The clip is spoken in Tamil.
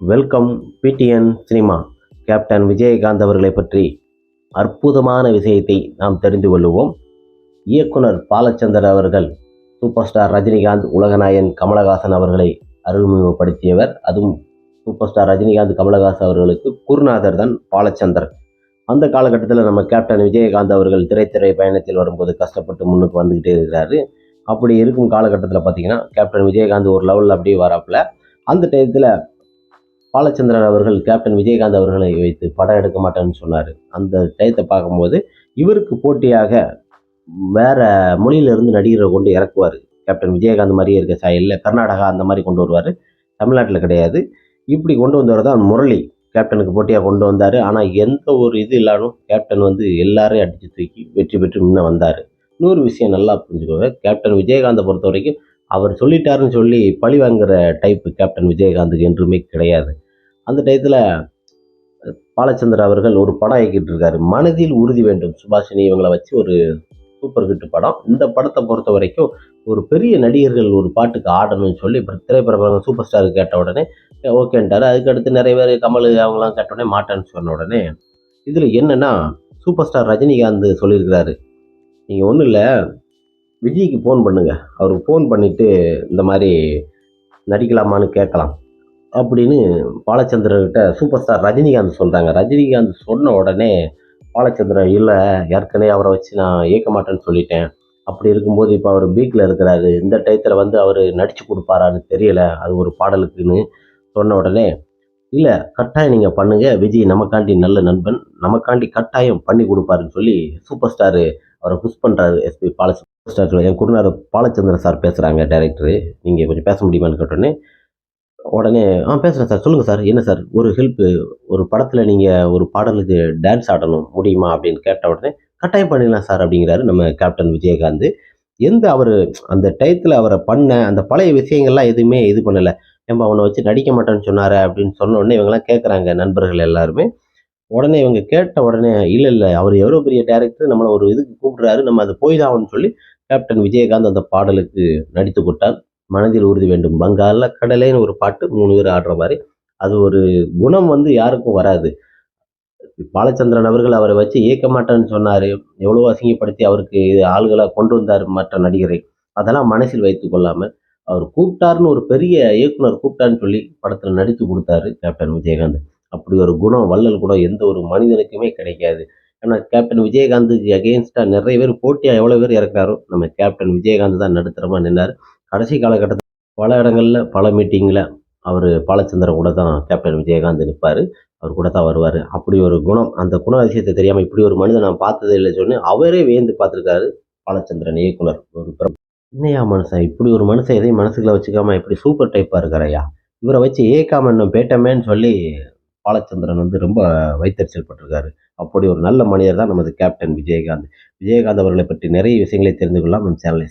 Welcome PTN cinema. Captain Vijayakanth அவர்களை பற்றி அற்புதமான விஷயத்தை நாம் தெரிந்து கொள்வோம் இயக்குனர் பாலச்சந்தர் அவர்கள் சூப்பர் ஸ்டார் ரஜினிகாந்த் உலகநாயன் கமலஹாசன் அவர்களை அறிமுகப்படுத்தியவர். அதுவும் சூப்பர் ஸ்டார் ரஜினிகாந்த் கமலஹாசன் அவர்களுக்கு குருநாதர் தான் பாலச்சந்தர். அந்த காலகட்டத்தில் நம்ம கேப்டன் விஜயகாந்த் அவர்கள் திரைத்துறை பயணத்தில் வரும்போது கஷ்டப்பட்டு முன்னுக்கு வந்துக்கிட்டே இருக்கிறாரு. அப்படி இருக்கும் காலகட்டத்தில் பார்த்தீங்கன்னா கேப்டன் விஜயகாந்த் ஒரு லெவலில் அப்படியே வராப்புல. அந்த டயத்தில் பாலச்சந்திரன் அவர்கள் கேப்டன் விஜயகாந்த் அவர்களை வைத்து படம் எடுக்க மாட்டேன்னு சொன்னார். அந்த டயத்தை பார்க்கும்போது இவருக்கு போட்டியாக வேற மொழியிலிருந்து நடிகரை கொண்டு இறக்குவார். கேப்டன் விஜயகாந்த் மாதிரியே இருக்க சாயலில் கர்நாடகா அந்த மாதிரி கொண்டு வருவார். தமிழ்நாட்டில் கிடையாது. இப்படி கொண்டு வந்தவர் தான் முரளி கேப்டனுக்கு போட்டியாக கொண்டு வந்தார். ஆனால் எந்த ஒரு இது இல்லாமல் கேப்டன் வந்து எல்லாரையும் அடித்து தூக்கி வெற்றி பெற்று முன்ன வந்தார். இன்னொரு விஷயம் நல்லா புரிஞ்சுக்கோங்க. கேப்டன் விஜயகாந்தை பொறுத்த வரைக்கும் அவர் சொல்லிட்டாருன்னு சொல்லி பழி வாங்குகிற டைப்பு கேப்டன் விஜயகாந்துக்கு என்றுமே கிடையாது. அந்த டயத்தில் பாலச்சந்தர் அவர்கள் ஒரு படம் இயக்கிட்டு இருக்காரு. மனதில் உறுதி வேண்டும். சுபாஷினி இவங்களை வச்சு ஒரு சூப்பர் ஹிட் படம். இந்த படத்தை பொறுத்த வரைக்கும் ஒரு பெரிய நடிகர்கள் ஒரு பாட்டுக்கு ஆடணும்னு சொல்லி அப்புறம் சூப்பர் ஸ்டார் கேட்ட உடனே ஓகேன்ட்டார் அதுக்கடுத்து நிறைய பேர் கமல் அவங்களாம் கேட்ட உடனே மாட்டேன்னு சொன்ன உடனே இதில் என்னென்னா சூப்பர் ஸ்டார் ரஜினிகாந்த் சொல்லியிருக்கிறாரு. நீங்கள் ஒன்றும் இல்லை விஜய்க்கு ஃபோன் பண்ணுங்க. அவருக்கு ஃபோன் பண்ணிவிட்டு இந்த மாதிரி நடிக்கலாமான்னு கேட்கலாம் அப்படின்னு பாலச்சந்திரன்கிட்ட சூப்பர் ஸ்டார் ரஜினிகாந்த் சொல்கிறாங்க ரஜினிகாந்த் சொன்ன உடனே பாலச்சந்திரன் இல்லை ஏற்கனவே அவரை வச்சு நான் இயக்க மாட்டேன்னு சொல்லிட்டேன். அப்படி இருக்கும்போது இப்போ அவர் பீக்கில் இருக்கிறாரு. இந்த டயத்தில் வந்து அவர் நடித்து கொடுப்பாரான்னு தெரியலை. அது ஒரு பாடலுக்குன்னு சொன்ன உடனே இல்லை கட்டாயம் நீங்கள் பண்ணுங்கள் விஜய் நமக்காண்டி நல்ல நண்பன். நமக்காண்டி கட்டாயம் பண்ணி கொடுப்பாருன்னு சொல்லி சூப்பர் ஸ்டாரு அவரை புஷ் பண்ணுறாரு எஸ்பி பால சூப்பர் என் குருநார் பாலச்சந்திரன் சார் பேசுகிறாங்க டைரக்டரு நீங்கள் கொஞ்சம் பேச முடியுமான்னு கேட்டோன்னே உடனே ஆ பேசுகிறேன் சார். சொல்லுங்கள் சார். என்ன சார்? ஒரு ஹெல்ப்பு ஒரு படத்தில் நீங்கள் ஒரு பாடலுக்கு டான்ஸ் ஆடணும். முடியுமா? அப்படின்னு கேட்ட உடனே கட்டாயம் பண்ணிடலாம் சார் அப்படிங்கிறாரு நம்ம கேப்டன் விஜயகாந்த். எந்த அவர் அந்த டயத்தில் அவரை பண்ண அந்த பழைய விஷயங்கள்லாம் எதுவுமே இது பண்ணலை. ஏன்பா அவனை வச்சு நடிக்க மாட்டேன்னு சொன்னார் அப்படின்னு சொன்ன உடனே இவங்கெல்லாம் கேட்குறாங்க நண்பர்கள் எல்லாருமே. உடனே இவங்க கேட்ட உடனே இல்லை இல்லை. அவர் எவ்வளோ பெரிய டேரக்டர் நம்மளை ஒரு இதுக்கு கூப்பிடுறாரு. நம்ம அது போய் தான் ஆகணும்னு சொல்லி கேப்டன் விஜயகாந்த் அந்த பாடலுக்கு நடித்து கொடுத்தார். மனதில் உறுதி வேண்டும். வங்காள கடலைன்னு ஒரு பாட்டு மூணு பேர் ஆடுற மாதிரி. அது ஒரு குணம் வந்து யாருக்கும் வராது. பாலச்சந்திரன் அவர்கள் அவரை வச்சு இயக்க மாட்டேன்னு சொன்னார். எவ்வளோ அசிங்கப்படுத்தி அவருக்கு ஆள்களாக கொண்டு வந்தார் மற்ற நடிகரை. அதெல்லாம் மனசில் வைத்து கொள்ளாமல் அவர் கூப்பிட்டாருன்னு ஒரு பெரிய இயக்குனர் கூப்பிட்டாருன்னு சொல்லி படத்தில் நடித்து கொடுத்தாரு கேப்டன் விஜயகாந்த். அப்படி ஒரு குணம் வள்ளல் குணம் எந்த ஒரு மனிதனுக்குமே கிடைக்காது. ஏன்னா கேப்டன் விஜயகாந்துக்கு அகெயின்ஸ்டாக நிறைய பேர் போட்டியாக எவ்வளோ பேர் இறக்குறாரோ நம்ம கேப்டன் விஜயகாந்த் தான் நடுத்தரமாக நின்னார். கடைசி காலகட்டத்தில் பல இடங்களில் பல மீட்டிங்கில் அவர் பாலச்சந்திரன் கூட தான் கேப்டன் விஜயகாந்த் நிற்பார் அவர் கூட தான் வருவார். அப்படி ஒரு குணம் அந்த குண விஷயத்தை தெரியாமல் இப்படி ஒரு மனிதன் நான் பார்த்ததே இல்லை சொல்லி அவரே வியந்து பார்த்துருக்காரு பாலச்சந்திரன் இயக்குனர். ஒரு என்னையா மனுஷன்? இப்படி ஒரு மனுஷன் எதையும் மனசுக்குள்ள வச்சுக்காம இப்படி சூப்பர் டைப்பாக இருக்கிறையா இவரை வச்சு ஏக்காம இன்னும் பேட்டமேன்னு சொல்லி பாலச்சந்திரன் வந்து ரொம்ப வைத்தறிச்சல் பட்டிருக்காரு அப்படி ஒரு நல்ல மனிதர் தான் நமது கேப்டன் விஜயகாந்த். விஜயகாந்த் அவர்களை பற்றி நிறைய விஷயங்களை தெரிந்து கொள்ளலாம் நம் சேனலை